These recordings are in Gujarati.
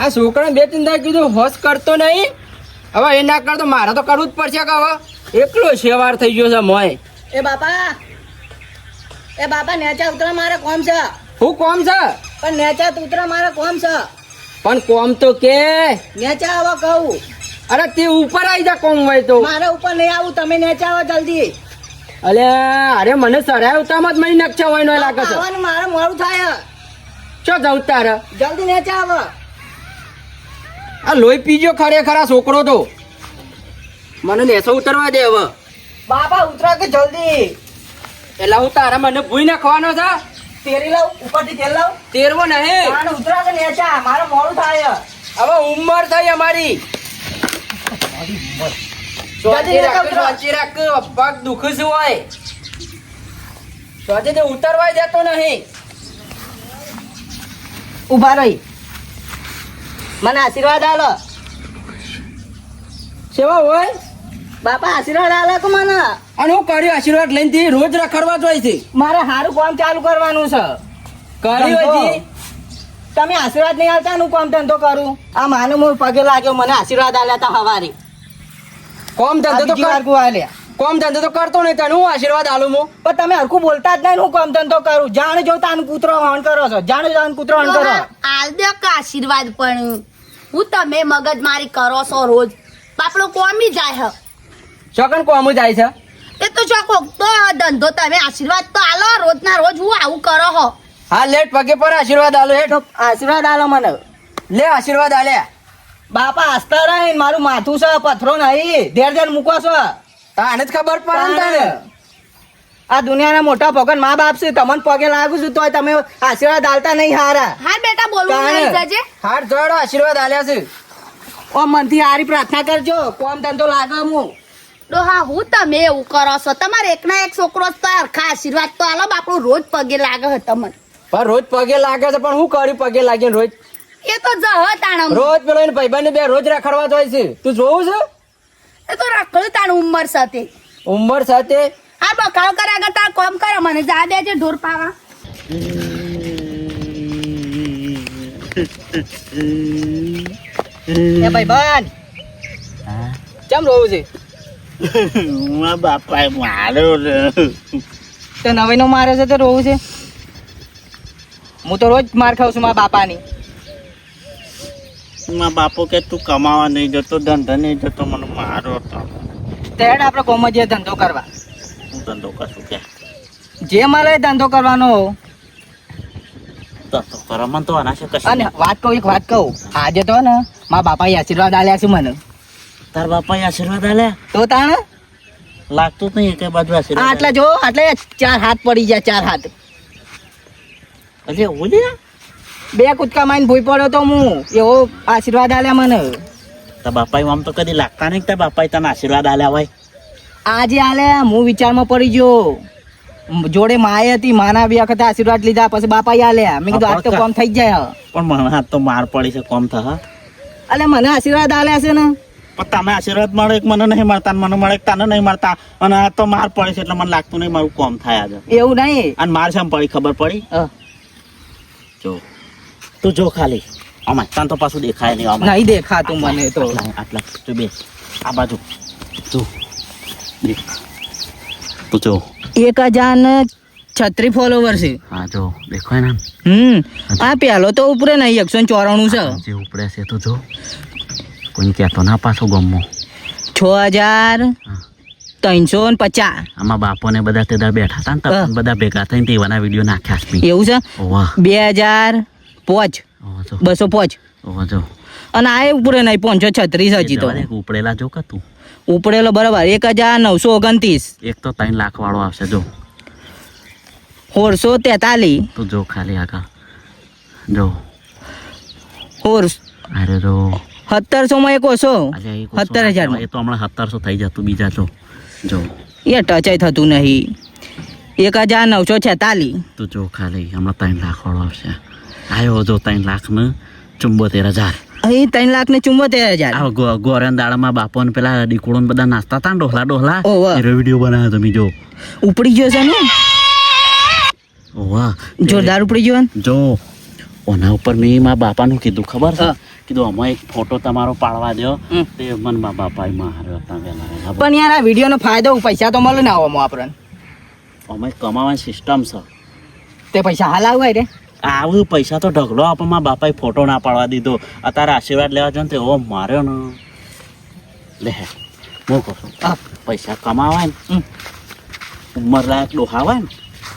આ છોકરા બે ત્રણ દાડા કીધું હોશ કરતો નહીં. હવે એ ના કરતો મારે તો કરવું જ પડશે કે હવે એકલો શેવાર થઈ ગયો છે મોય એ બાપા એ બાપા નેચા ઉતરા મારે કોમ છે. હું કોમ છે? પણ નેચા ઉતરા મારે કોમ છે. પણ કોમ તો કે? નેચા આવો કહું. અરે તે ઉપર આવી જા કોમ હોય તો. મારે ઉપર નહીં આવું તમે નેચા આવો જલ્દી. અલે અરે મને સરાય ઉતામાં જ મને નકશા હોય નો લાગે છે. મારે મોડું થાય. ચો જવું તારે? જલ્દી નેચા આવો. આ લોહી પીજો ખરેખર આ છોકરો તો. મને નેસો ઉતરવા દે હવે. બાપા ઉતરા કે જલ્દી. પેલા હું તારા મને ભૂઈ નાખવાનો છે? તેરી લાવ ઉપરથી તેલ લાવ. તેરવો નહીં. મારે ઉતરા કે નેચા મારે મોડું થાય. હવે ઉંમર થઈ અમારી. સ્વાચી રાખ, સ્વાચી રાખ, પગ દુખે છે હોય. સ્વાતી તે ઉતરવાય જતો નહીં. ઊભા રહી. મને આશીર્વાદ આલો. સેવા હોય? બાપા આશીર્વાદ આલે કે મને? અને હું કર્યું આશીર્વાદ લઈને તે રોજ રખડવા જોઈ છે મારે સારું કામ ચાલુ કરવાનું છે. કર્યું. તમે આશીર્વાદ નહીં આવતા હું કામ ધંધો કરું? આ માનું હું પગે લાગ્યો મને આશીર્વાદ આલ્યા તા હવારી. કોમ ધંધો તો બીજી વાર કર- કુ આલ્યા. કોમ ધંધો તો કરતો નહીં તને હું આશીર્વાદ આલું હું? પણ તમે હરખું બોલતા જ નહીં હું કોમ ધંધો કરું. જાણ જો તાન કૂતરો હણ કરો છો જાણ જો તાન કૂતરો હણ કરો. આલ દો કે આશીર્વાદ પણ. હું તમે મગજ મારી કરો છો રોજ. બાપડો કોમી જાય હ. ચોકન કોમ જાય છે? એ તો ચોકો તો ધંધો તમે આશીર્વાદ તો આલો રોજ ના રોજ હું આવું કરો હો. હા લેટ પગે પર આશીર્વાદ આલો હેઠ. આશીર્વાદ આલો મને. લે આશીર્વાદ આલે. બાપા હસતા રહી મારું માથું છે પથરો નહીં. ધેર ધેર મૂકો છો. તાને જ ખબર પડે ને તાને. આ દુનિયાના મોટા ભગવાન મા બાપ છે તમને પગે લાગુ છું તોય તમે આશીર્વાદ આલતા નહીં હારા. હા બેટા બોલવું નહીં જજે. હાર જોડો આશીર્વાદ આલ્યા છે. ઓ મનથી હારી પ્રાર્થના કરજો. કોમ ધંધો લાગે હું તો હા હું તમે એવું કરો છો. તમારે એકના એક છોકરો તો હરખા આશીર્વાદ તો આલો બાપડું રોજ પગે લાગે હે તમને. પણ રોજ પગે લાગે છે પણ હું કર્યું પગે લાગે રોજ? એ તો જહ તાણમ. રોજ પેલો ભાઈબંધ બે રોજ રખડવા જાય છે. તું જોવું છે? એ તો રખડું તાણ ઉંમર સાથે. ઉંમર સાથે? હા બકાવ કરે તાર કોમ કરો મને જા દે છે ઢોર પાવા. એ ભાઈબંધ કેમ રોવું છે? મારા બાપાએ માર્યો રે તો નવી નો મારે છે તો રોવું છે? હું તો રોજ માર ખાઉં છું મારા બાપાની. મા બાપો કે તું કમાવા નહીં જતો ધંધા નહીં જતો મને મારો તો. તેડ આપણે કોમ જે ધંધો કરવા. ધંધો કરશું કે? જે મારે ધંધો કરવાનો કરો મને તો આના છે કશું. અને વાત કહું એક વાત કહું. આજે તો ને મારા બાપાએ આશીર્વાદ આલ્યા છે મને. તાર બાપાએ આશીર્વાદ આલ્યા? તો તાણ? લાગતું જ નહીં એકે બાજુ આશીર્વાદ આટલા જો આટલે ચાર હાથ પડી ગયા ચાર હાથ. એવું છે બે કૂદકા મારીને ભૂઈ પડ્યો તો હું એવો આશીર્વાદ આલ્યા મને. તાર બાપાએ આમ તો કદી લાગતા નહીં તાર બાપાએ તને આશીર્વાદ આલ્યા હોય? આજે આલે હું વિચારમાં પડી ગયો. જોડે માએ હતી માના બી વખતે આશીર્વાદ લીધા પછી બાપા આલે. મેં કીધું આજ તો કોમ થઈ જાય પણ મને હાથ તો માર પડી છે કોમ થા અલે મને આશીર્વાદ આલે છે ને. પણ તમે આશીર્વાદ મળે એક મને નહીં મળતા મને મળે તને નહીં મળતા અને આ તો માર પડે છે એટલે મને લાગતું નહીં મારું કોમ થાય આજે. એવું નહીં. અને માર છે પડી ખબર પડી? જો. તું જો ખાલી. અમાય તને તો પાછું દેખાય નહીં નહીં દેખાતું મને તો. આટલા તું બે. આ બાજુ. જો. જો એક હજાર ને છત્રી ફોલોવર છે. હા જો દેખો ને હમ આ પેલો તો ઉપરે નહીં એકસો ને ચોરાણું છે. જે ઉપરે છે તો જો. કોઈ કહેતો ના પાછો ગમો. છ હજાર ત્રણસો ને પચાસ. આમાં બાપોને બધા તે બેઠા હતા ને બધા ભેગા થઈને તેવાના વીડિયો નાખ્યા છે. એવું છે? બે હજાર પોચ. બસો પોચ. અને આ ઉપરે નહીં પાંચસો છત્રીસ હજી તો. ઉપડેલા જો કે તું. ઉપરેલો બરાબર એક હજાર નવસો ઓગણત્રીસ. એક તો ત્રણ લાખ વાળો આવશે જો. સોળસો તેતાલીસ. તો જો ખાલી આગળ. જો. સોળ અરે જો. સત્તરસો માં એક ઓછો સત્તર હજાર. એ તો હમણાં સત્તરસો થઈ જતું બીજા જો જો. એ ટચાઈ થતું નહીં. એક હજાર નવસો છેતાલીસ. તો જો ખાલી હમણાં ત્રણ લાખ વાળો આવશે. આવ્યો જો ત્રણ લાખ ને ચુંબોતેર હજાર. અહીં ત્રણ લાખ ને ચુમ્મોતેર હજાર. ગોરણ દાળમાં ગોરન દાડામાં બાપો ને પેલા ડીકુડો ને બધા નાસ્તા હતા ડોહલા ડોહલા. એનો વીડિયો બનાવ્યો તમે જો. ઉપડી ગયો છે ને? વાહ. જોરદાર ઉપડી ગયો ને? જો ઓના ઉપર મેં મારા બાપાનું કીધું ખબર છે? કીધું અમે એક ફોટો તમારો પાડવા દો તે મન મા બાપાએ માર્યો હતા પણ યાર આ વિડીયોનો ફાયદો પૈસા તો મળે ને આવો આપણને. અમે કમાવાની સિસ્ટમ છે. તે પૈસા હાલ આવે રે. આવું પૈસા તો ઢગલો આપો મારા બાપાએ ફોટો ના પાડવા દીધો. અત્યારે આશીર્વાદ લેવા જો ને તો ઓ માર્યો ને. લે હું કહું છું પૈસા કમાવાય ને. ઉંમર લાયક ડોહા હોય ને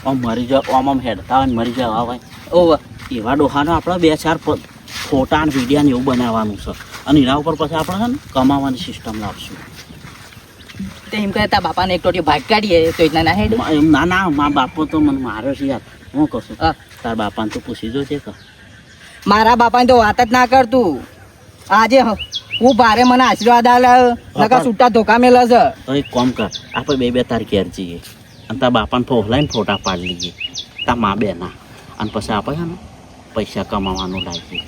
આમ મરી જાવ આમ આમ હેડતા હોય ને મરી જવા હોય. ઓ એવા ડોહાનો આપણે બે ચાર ફોટા ને વિડીયા ને એવું બનાવવાનું છે. અને એના ઉપર પછી આપણે છે ને કમાવાની સિસ્ટમ લાવશું. એમ કરતા બાપાને એક ટોટી ભાગ કાઢીએ તો ના હેડ. ના ના મા બાપો તો મને માર્યો છે યાર. હું કહું હા. તાર બાપાને તો પૂછી જોજે કે મારા બાપાને તો વાત જ ના કરતું આજે હું ભારે મને આશીર્વાદ આલે નકા છૂટા ધોકા મેલે છે. તો એક કોમ કર આપણે બે બે તાર ઘેર જઈએ અને તાર બાપાને ફોહલાઈને ફોટા પાડી લઈએ. તાર મા બેના. અને પછી આપણે ને પૈસા કમાવાનું લાગીએ.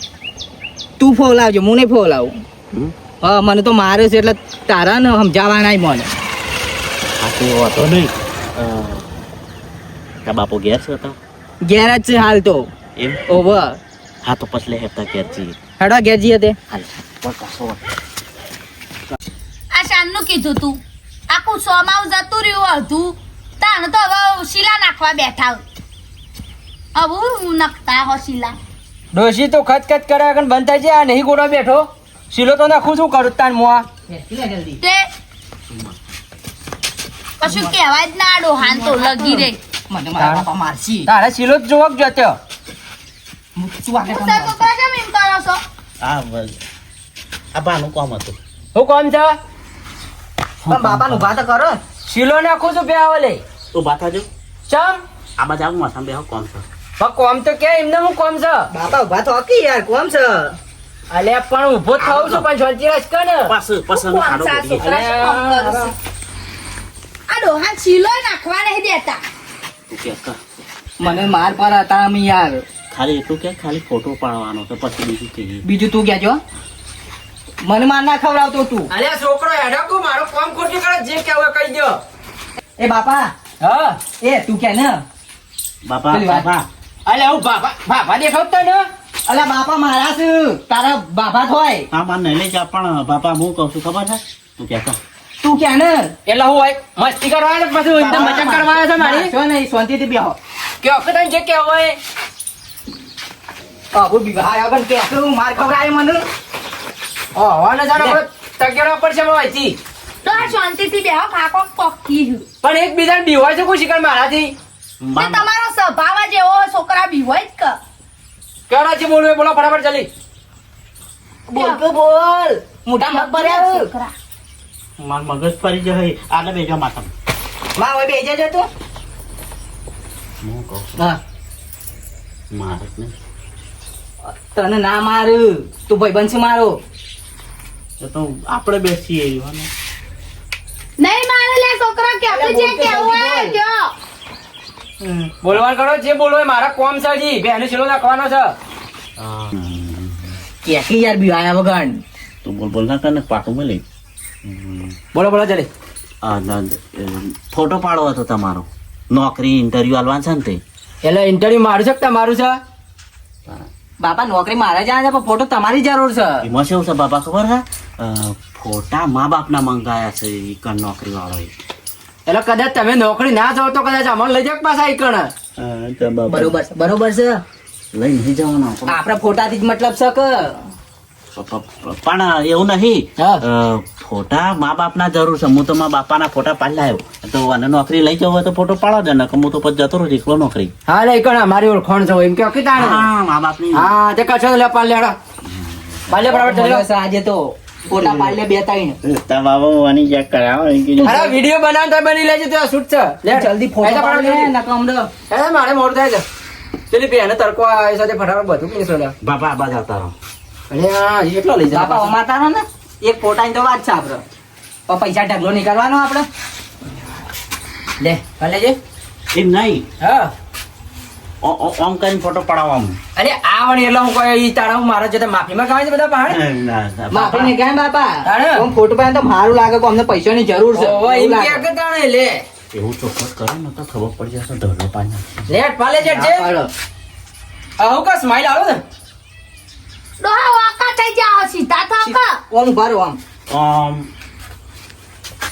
તું ફોલાવજો હું નહીં ફોલાવું? હા મને તો મારે છે એટલે તારા ને સમજાવવાના મને. આ તો વાતો હતો નહીં તાર બાપો ઘેર છે તો ઘેર જ છે હાલ તો. એમ? ઓવર હા તો પછી હેતા ઘેર જઈએ હેડવા ઘેર જઈએ તે. હાલ આ શાનનું કીધું તું. આખું સોમાવ જતું રહ્યું હતું. તાણ તો હવે શીલા નાખવા બેઠા હવે નખતા હો શીલા. ડોશી તો ખચખચ કરે કે બંધ થઈ જાય આ નહીં ગોળો બેઠો. શીલો તો નાખું શું કરું તાન મોઆ? તે કશું કહેવાય જ ના ડોહાન તો લગી રે મને મારા બાપા મારશી. તારે શીલો જ જોવો જ જોત્યો તું આગળ કોણ મારશે? છોકરા કેમ એમ કરો છો આ બસ. આ બાનું કામ હતું. હું કોમ છે? પણ બાપાને ઊભા તો કરો. શીલો નાખું છું બે લે ઊભા થાજો ચમ? આ બાજુ આવું માથા બે કોમ છે? પણ કોમ તો કે એમને હું કોમ છે? બાપા ઊભા તો હકી યાર કોમ છે? અલે પણ ઊભો થવું છું પણ શાંતિ રાખ કે ને પાછું પાછું કોણ ખાડો છે આ બોલી. છોકરા શું કામ કરે છે? આ ડોહાન શીલો નાખવા નહીં દેતા. કે મને માર પર હતા અમે યાર. ખાલી એટલું કે ખાલી ફોટો પાડવાનો તો પછી બીજું કહીએ બીજું તું કહેજો મને માર ના ખવડાવતો તું. અરે છોકરો હેડકો મારો કામ ખોટું કરે જે કહેવા કહી દો એ બાપા હા એ તું કે ને. બાપા. બાપા. અલે હું બાપા બાપા દેખાવતો ને. અલા બાપા મારા છે તારા બાપા થોય હા માર નહીં લઈ જા પણ બાપા હું કહું છું ખબર છે? તું કે કર. તું કે ને? એટલે હું હોય મસ્તી કરવા ને પછી એકદમ મજાક કરવા છે મારી? છો શાંતિ થી બેહો. કે વખત જે કે હોય આબુ વિવાહ આગળ કે હું માર ખવડાય મને. ઓ હવાને જાણે તગેડવા પડશે ભાઈજી તો આ શાંતિથી બેહો ખાકો પક્કી પણ એક બીજાને બીવાય છે કોઈ શિકાર મારાથી? તમારો સ્વભાવ જ એવો છોકરા બીવાય જ કે. કેડા છે બોલવે બોલો ફટાફટ ચાલી બોલ તો બોલ. મોટા મત ભર્યા છોકરા. માર મગજ ફરી જાય. આને બેજો માથા માં હવે બેજે જતો હું કહું હા. મારે જ તને ના માર. તું ભાઈ બનશે મારો. તો આપણે બેસીએ એવાને. નહીં મારે લે છોકરા કેવું જે કેવું હોય જો બોલવાનું કરો જે બોલવું મારા કોમ છે હજી. બેનો શીલો નાખવાનો છે. હા. કે યાર બીવાયા વગર. તું બોલ બોલ ના કર ને પાટું મળી બોલો બોલો ચાલી. આ ના, એ, ફોટો પાડવો હતો તમારો. નોકરી ઇન્ટરવ્યુ આલવાનું છે ને તે? એટલે ઇન્ટરવ્યુ મારું છે તમારું છે? બાપા નોકરી મારે જાય છે પણ ફોટો તમારી જરૂર છે. એમાં શું છે બાપા ખબર છે? ફોટા મા બાપના મંગાયા છે ઈ કણ નોકરી વાળો એટલે કદાચ તમે નોકરી ના જાઓ તો કદાચ અમને લઈ જાવ પાછા ઈકણ? બરોબર છે બરોબર છે. લઈ નહીં જવાનો. આપણા ફોટાથી જ મતલબ છે કે પણ એવું નહીં. ફોટા મા બાપના જરૂર છે. હું તો મા બાપાના ફોટા પાડી લાવ્યો તો અને નોકરી લઈ જવો તો ફોટો પાડો દે ને હું તો પછી જતો રહું એકલો નોકરી. હા લે ઈકણ મારી ઓળખાણ છે એમ કે કીધા હા મા બાપની. હા તે કશો લે પાડ લેડો પાડ લે બરાબર ચાલો આજે તો ફોટા પાડી લે બે ત્રણ. તારા બાબા વાની ચેક કરાવો અરે વીડિયો બનાવ તો બની લેજે તો શૂટ છે. લે જલ્દી ફોટો પાડી લે નકર હમણાં અરે મારે મોડું થાય છે. પેલી બેને તડકો આવે સાથે ફટાફટ બધું બાપા આ આવતા રહો. અને હા એટલો લઈ બાપા ને એક તો વાત છે આપણે પણ પૈસા ઢગલો નીકળવાનો આપણે લે ભલે જે. એમ નહીં? હા. ઓ- ઓ- ઓમ કરીને ફોટો પડાવવામાં અરે આ વળી એટલે હું કોઈ તારા હું મારા જોડે માફીમાં ખાવા છે બધા પહાડ? માફી ને કેમ બાપા. તાણે? ફોટો પાડે તો મારું લાગે કે અમને પૈસાની જરૂર છે. એમ કે તાણે લે? એવું ચોક્કસ કરો ને તો ખબર પડી જશે ધોલો પાણી લેટ પાલે જેટ જે. આવું કા સ્માઈલ આવો ને. ડોહા વાંકા થઈ જા ઓમ ભરો આમ આમ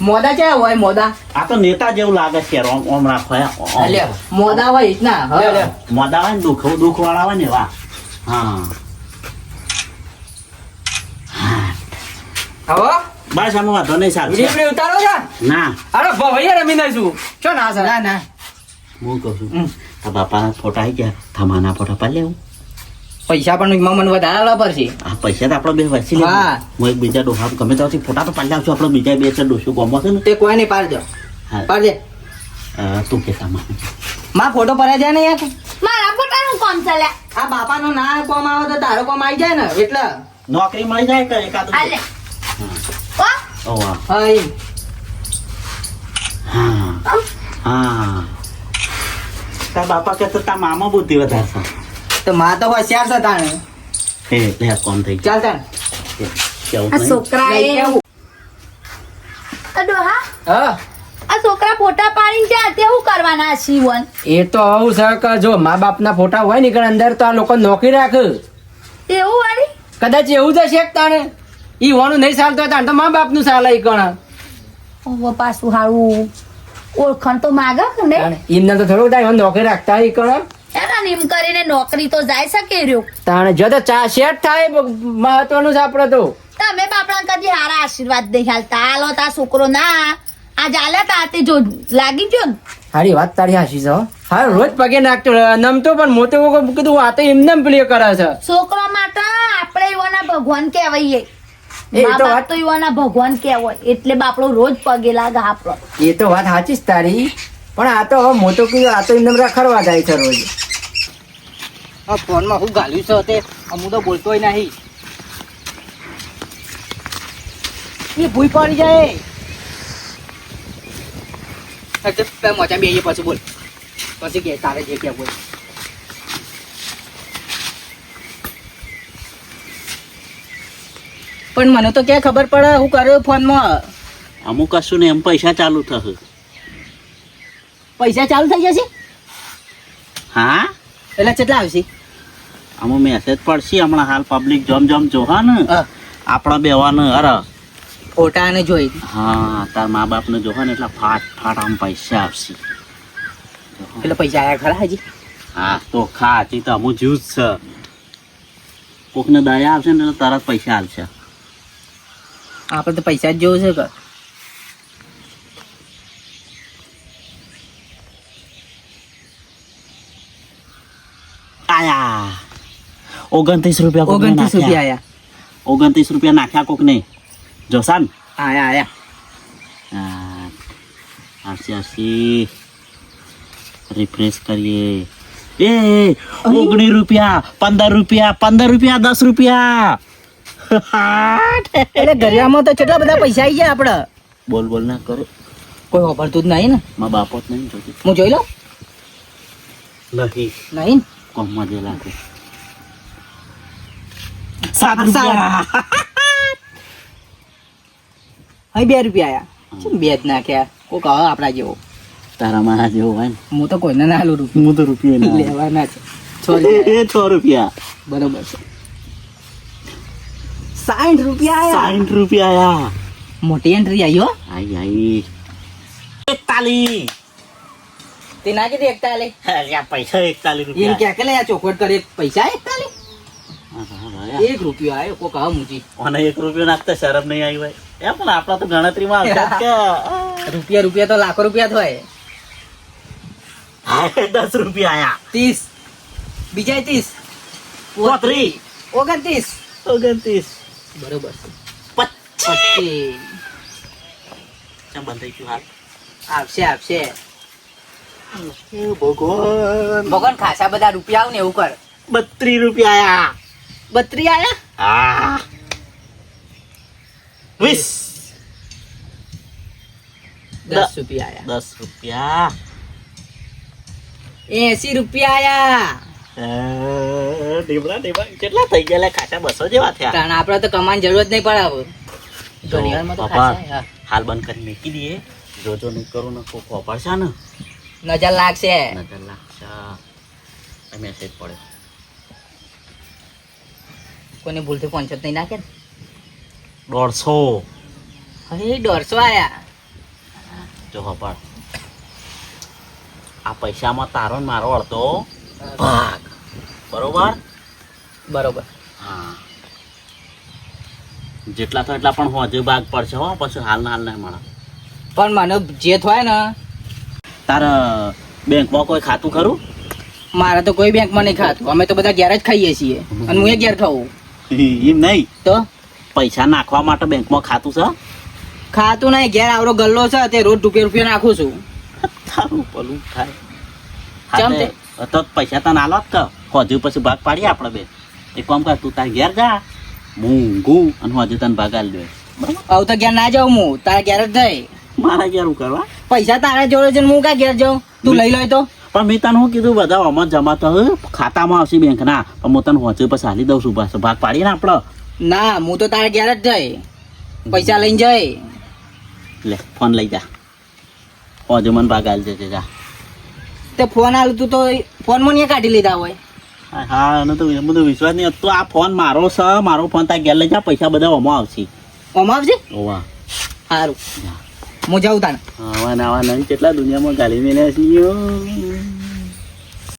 મોદા છે હોય મોદા આ તો નેતા જેવું લાગે છે ઓમ ઓમ રાખો હે. મોદા હોય ઇતના હવે મોદા હોય ને દુઃખ દુઃખ વાળા હોય ને વા હા હવે બસ આમાં વાંધો નહીં સારું છે. ઉતારો છે ના અરે ભવૈયા રમી નાખશું ચો ના સર ના ના હું કહું છું આ બાપાના ફોટા આવી ગયા થમાના ફોટા પાડી લેવું પૈસા પણ એમાં મને વધારે પડશે આ પૈસા તો આપણે બે વસી લે હા. હું એક બીજા ડોહા ગમે તો ફોટા તો પાડી આવશું આપણે બીજા બે ચાર ડોસું ગમો છે ને. તે કોઈ નહીં પાડ દો હા. પાડ દે અ, તું કે સામા માં ફોટો પડે જાય ને યાર મારા પોતાનું કોમ ચાલે? આ બાપાનો ના કોમ આવે તો તારો કોમ આવી જાય ને એટલે. નોકરી મળી જાય કે એકાદ આલે ઓ ઓ વાહ. હા. હા. હા. તાર બાપા કે તાર મામા બુદ્ધિ વધારે છે. તો માં તો હોશિયાર છે તાણે. હે લે કોણ થઈ ચાલ તાણ. આ છોકરા એ અડો હા? હા. આ છોકરા ફોટા પાડીને ત્યાં તે શું કરવાના શિવન એ તો આવું છે જો મા બાપના ફોટા હોય ને અંદર તો આ લોકો નોકરી રાખ. એવું વાળી? કદાચ એવું જ હશે કે તાણે? ઈ હોનું નહીં ચાલતું હોય તો મા બાપનું ચાલે ઈ કણ ઓવો પાછું હારું. ઓળખણ તો માગે ને? એમને તો થોડું થાય નોખી રાખતા ઈ કણ એના નિમ કરીને નોકરી તો જાય શકે રહ્યો તાણે જો તો ચા સેટ થાય મહત્વનું છે આપણે તો. તમે બાપડા કદી હારા આશીર્વાદ નહીં હાલતા. હાલો તા છોકરો ના. આજ આલે તાતે જો લાગી ગયો હારી વાત તારી હાશી છો હા. રોજ પગે નાખતો નમતો પણ મોટો કીધું વાતે એમને એમ પેલી કરે છે. છોકરો માટે આપણે યુવાના ભગવાન કહેવાઈએ. એ તો વાત- તો યુવાના ભગવાન કહેવાય. એટલે બાપડો રોજ પગે લાગે આપણો. એ તો વાત સાચી જ તારી. પણ આ તો હવે મોટો કીધો આ તો એમને ખરવા જાય છે રોજ. આ ફોનમાં હું ગાલ્યું છે તે હું તો બોલતોય નહીં. એ ભૂઈ પડી જાય. મોચા બે પછી બોલ. પછી કે તારે જે કે બોલ પણ મને તો ક્યાં ખબર પડે હું કર્યો ફોનમાં? અમુક કશું ને એમ પૈસા ચાલુ થશે. પૈસા ચાલુ થઈ જશે? હા? એટલે કેટલા આવશે? આમાં મેસેજ પડશે હમણાં હાલ પબ્લિક જમ જમ જોહા ને. આપણા બેવાને અરે. ફોટા ને જોઈ. હા તાર મા બાપને જોહા ને એટલે ફાટ ફાટ આમ પૈસા આવશે એટલે પૈસા આયા ખરા હજી? હા તો ખા હજી તો અમુક જ્યુસ છે. કોકને દયા આવશે ને એટલે તરત પૈસા આવશે આપણે તો પૈસા જ જોવું છે કે? આયા ઓગણત્રીસ રૂપિયા ઓગણત્રીસ રૂપિયા. આયા. ઓગણત્રીસ રૂપિયા નાખ્યા કોક ને જોસાન આયા. આયા આરસી આરસી રિફ્રેશ કરીએ. એ ઓગણીસ રૂપિયા પંદર રૂપિયા પંદર રૂપિયા દસ રૂપિયા. એટલે ઘરિયામાં તો કેટલા બધા પૈસા આવી જાય આપણે બોલ બોલ ના કરો. કોઈ વાપરતું જ નહીં ને. માં બાપો જ નહીં જોતી. હું જોઈ લઉં? નહીં. નહીં? કોમમાં જે લાગે. સાત રૂપિયા અહીં બે રૂપિયા આયા. શું બે જ નાખ્યા. કોક હવે આપણા જેવો. તારા મારા જેવો હોય ને. હું તો કોઈને ના આલું રૂપિયા. હું તો રૂપિયા લેવાના છે. છ રૂપિયા. બરોબર છે. સાઠ રૂપિયા આયા. સાઠ રૂપિયા આયા. મોટી એન્ટ્રી આવી હો. આઈ આઈ. એકતાલી તે ના કીધી પૈસા એકતાલી રૂપિયા. એમ કે લે આ ચોખવટ કરે પૈસા એકતા લે હા, હા, હા. એક રૂપિયો આવ્યો કોક આવ મૂકી. અને એક રૂપિયો નાખતા શરમ નહીં આવી હોય. એ પણ આપણા તો ગણતરીમાં આવતા રૂપિયા રૂપિયા તો લાખો રૂપિયા થાય દસ રૂપિયા આયા. ત્રીસ. બીજા ત્રીસ. પોત્રીસ ઓગણત્રીસ. ઓગણત્રીસ. બરોબર. પચીસ. બંધ થઈ ગયું હાલ. આવશે આવશે. ભગવાન. ભગવાન ખાસા બધા રૂપિયા આવ ને એવું કર. બત્રી રૂપિયા આયા. બત્રી આયા? હા. વીસ. દસ રૂપિયા આયા. દસ રૂપિયા. એસી રૂપિયા આયા. ઢીબડા, ઢીબડા. કેટલા થઈ ગયા ખાસા બસો જેવા થયા. કારણ આપડે તો કમાન જરૂર જ નહીં પડે હવે. હાલ બંધ કરી મૂકી દઈએ. જો જો નહીં કરું ને કોક વાપરશે ને? નજર લાગશે. નજર લાગશે મેસેજ પડે. કોને ભૂલથી પંચોત નહીં નાખે દોઢસો. અરે દોઢસો આયા. જો હપાડ આ પૈસામાં તારો ને મારો અડધો ભાગ. બરોબર? બરોબર. હા. જેટલા તો એટલા પણ હોજે ભાગ પડશે હો પછી હાલ ના હાલ નહીં મળે પણ મને જે થાય ને તારે બેંકમાં કોઈ ખાતું ખરું? મારે તો કોઈ બેંકમાં નહીં ખાતું. અમે તો બધા ઘેર જ ખાઈએ છીએ. અને હું એ ઘેર ખાઉં. એમ નહીં? તો? પૈસા નાખવા માટે બેંકમાં ખાતું છે? ખાતું નહીં. ઘેર આવડો ગલ્લો છે. તે રોજ રૂપિયા રૂપિયા નાખું છું. તારું પેલું થાય. તે- પૈસા તને આલો જ હજુ પછી ભાગ પાડીએ આપણે બે. એક કામ કર તું તારે ઘેર જા. હું ઊંઘું અને હજુ તને ભાગ આલી દે બરાબર? હવે તો ઘેર ના જાઉં હું. તારા ઘેર જ જાય. મારા ઘેર હું કરવા? પૈસા તારા જોડે છે હું કા ઘેર જાઉં? તું લઈ લો તો. પણ મેં તને શું કીધું? બધા અમાર જમા તો ખાતામાં આવશે બેંકના પણ હું તને હોજે પછી હાલી દઉં છું પાછો ભાગ પાડીને આપણે ના હું તો તારા ઘેર જ જઈ. પૈસા લઈને જઈ. લે ફોન લઈ જા. હોજો મને ભાગ આલી દેજે જા. તે ફોન આલું તું તો ફોન મને કાઢી લીધા હોય. હા, એનો તો એમ તો વિશ્વાસ નહીં. હતો આ ફોન મારો છે મારો ફોન તાર ઘેર લઈ જા પૈસા બધા ઓમાં આવશે. ઓમાં આવશે? ઓવા સારું હું જાઉં તાને આવા ને આવા નહીં કેટલા દુનિયામાં ગાલી મેલ્યા છીએ